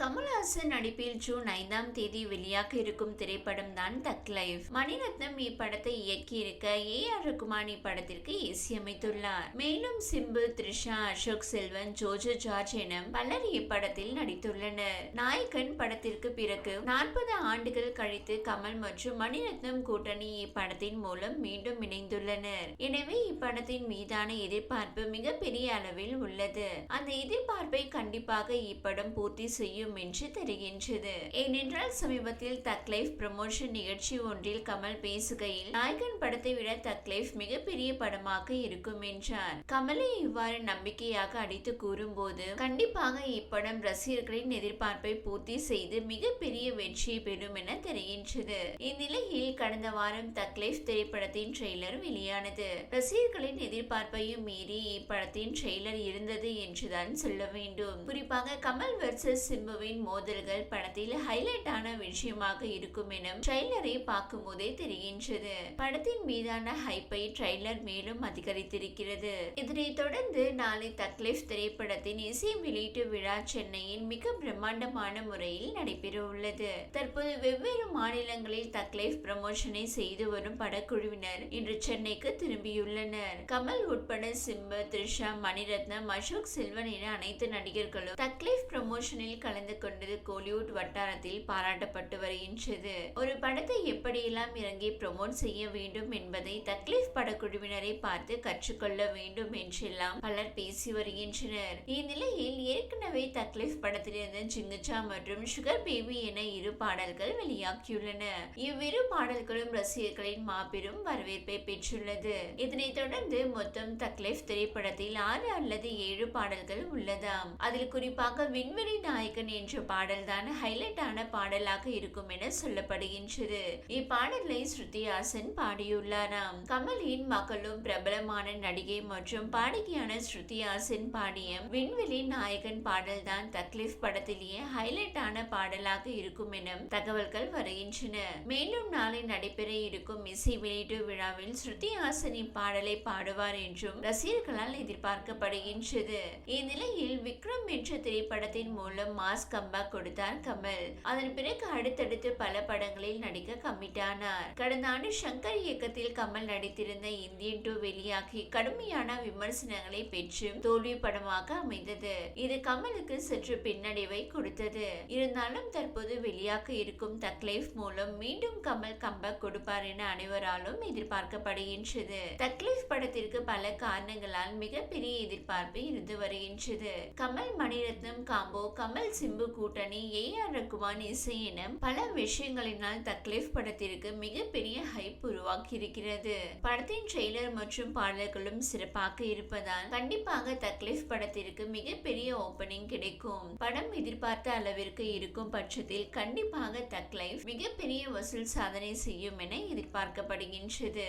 கமல்ஹாசன் நடிப்பில் ஜூன் ஐந்தாம் தேதி வெளியாக இருக்கும் திரைப்படம் தான் தக் லைஃப். மணிரத்னம் இப்படத்தை இயக்கியிருக்க ஏ ஆர் ரகுமான் இப்படத்திற்கு இசையமைத்துள்ளார். மேலும் சிம்பு த்ரிஷா அசோக் செல்வன் ஜோஜோ ஜார்ஜ் என பலர் இப்படத்தில் நடித்துள்ளனர். நாயகன் படத்திற்கு பிறகு நாற்பது ஆண்டுகள் கழித்து கமல் மற்றும் மணிரத்னம் கூட்டணி இப்படத்தின் மூலம் மீண்டும் இணைந்துள்ளனர். எனவே இப்படத்தின் மீதான எதிர்பார்ப்பு மிகப்பெரிய அளவில் உள்ளது. அந்த எதிர்பார்ப்பை கண்டிப்பாக இப்படம் பூர்த்தி செய்யும் முடியும் என்று தெரிகின்றது. ஏனென்றால் சமீபத்தில் தக்லைஃப் ப்ரமோஷன் நிகழ்ச்சி ஒன்றில் கமல் பேசுகையில் நாயகன் படத்தை விட தக்லைஃப் மிகப்பெரிய படமாக இருக்கும் என்றார். கமலை இவ்வாறு நம்பிக்கையாக அடித்து கூறும்போது கண்டிப்பாக இப்படம் ரசிகர்களின் எதிர்பார்ப்பை பூர்த்தி செய்து மிகப்பெரிய வெற்றியை பெறும் என தெரிகின்றது. இந்நிலையில் கடந்த வாரம் தக்லைஃப் திரைப்படத்தின் ட்ரெய்லர் வெளியானது. ரசிகர்களின் எதிர்பார்ப்பையும் மீறி இப்படத்தின் ட்ரெய்லர் இருந்தது என்றுதான் சொல்ல வேண்டும். குறிப்பாக கமல் வெர்சஸ் சிம்பு சிம்புவின் மோதல்கள் படத்தில் ஹைலைட் ஆன விஷயமாக இருக்கும் என ட்ரெய்லரை பார்க்கும் போதே தெரிகின்றது. படத்தின் மீதான ஹைப்பை ட்ரெய்லர் மேலும் அதிகரித்திருக்கிறது. இதனைத் தொடர்ந்து நாளை தக்லீஃப் திரைப்படத்தின் இசை வெளியீட்டு விழா சென்னையில் மிக பிரம்மாண்டமான முறையில் நடைபெற உள்ளது தற்போது வெவ்வேறு மாநிலங்களில் தக்லைஃப் ப்ரமோஷனை செய்து வரும் படக்குழுவினர் இன்று சென்னைக்கு திரும்பியுள்ளனர். கமல் உட்பட சிம்பு த்ரிஷா மணிரத்னம் அசோக் செல்வன் என அனைத்து நடிகர்களும் தக்லைஃப் ப்ரமோஷனில் கலந்து கொண்டது கோலிவுட் வட்டாரத்தில் பாராட்டப்பட்டு வருகின்றது. ஒரு படத்தை எப்படியெல்லாம் இறங்கி ப்ரமோட் செய்ய வேண்டும் என்பதை தக்லீஃப் படக்குழுவினரை பார்த்து கற்றுக்கொள்ள வேண்டும் என்றெல்லாம் பலர் பேசி வருகின்றனர். இந்நிலையில் ஏற்கனவே தக்லீஃப் படத்திலிருந்து ஜிங்குச்சா மற்றும் சுகர் பேபி என இரு பாடல்கள் வெளியாகியுள்ளன. இவ்விரு பாடல்களும் ரசிகர்களின் மாபெரும் வரவேற்பை பெற்றுள்ளது. இதனைத் தொடர்ந்து மொத்தம் தக்லீஃப் திரைப்படத்தில் ஆறு அல்லது ஏழு பாடல்கள் உள்ளதாம். அதில் குறிப்பாக விண்வெளி நாயகன் என்ற பாடல்தான் ஹைலைட் ஆன பாடலாக இருக்கும் என சொல்லப்படுகின்றது. இப்பாடலை ஸ்ருதி ஹாசன் பாடியுள்ளாராம். கமலின் மகளும் பிரபலமான நடிகை மற்றும் பாடகியான ஸ்ருதி ஹாசன் பாடிய விண்வெளி நாயகன் பாடல்தான் தக்லீஃப் படத்திலேயே ஹைலைட் ஆன பாடலாக இருக்கும் என தகவல்கள் வருகின்றன. மேலும் நாளை நடைபெற இருக்கும் இசை வெளியீட்டு விழாவில் ஸ்ருதி ஹாசன் இப்பாடலை பாடுவார் என்றும் ரசிகர்களால் எதிர்பார்க்கப்படுகின்றது. இந்நிலையில் விக்ரம் என்ற திரைப்படத்தின் மூலம் மாஸ் மாஸ் கம்பேக் கொடுத்தார் கமல். அதன் பிறகு அடுத்தடுத்து பல படங்களில் நடிக்க கம்மிட்டானார். கடந்த ஆண்டு சங்கர் இயக்கத்தில் கமல் நடித்திருந்த இந்தியன் டூ வெளியாகி கடுமையான விமர்சனங்களை பெற்று தோல்வி படமாக அமைந்தது. இது கமலுக்கு சற்று பின்னடைவை கொடுத்தது. இருந்தாலும் தற்போது வெளியாக இருக்கும் தக்லைஃப் மூலம் மீண்டும் கமல் கம்பேக் கொடுப்பார் என அனைவராலும் எதிர்பார்க்கப்படுகின்றது. தக்லைஃப் படத்திற்கு பல காரணங்களால் மிகப்பெரிய எதிர்பார்ப்பு இருந்து வருகின்றது. கமல் மணிரத்னம் காம்போ கமல் சிம் சிம்பு கூட்டணி ஏ ஆர் ரகுமான் இசை என பல விஷயங்களினால் தக்லீஃப் படத்திற்கு மிகப்பெரிய ஹைப் உருவாக்கி இருக்கிறது படத்தின் ட்ரெய்லர் மற்றும் பாடல்களும் சிறப்பாக இருப்பதால் கண்டிப்பாக தக்லீஃப் படத்திற்கு மிகப்பெரிய ஓப்பனிங் கிடைக்கும். படம் எதிர்பார்த்த அளவிற்கு இருக்கும் பட்சத்தில் கண்டிப்பாக தக்லைஃப் மிகப்பெரிய வசூல் சாதனை செய்யும் என எதிர்பார்க்கப்படுகின்றது.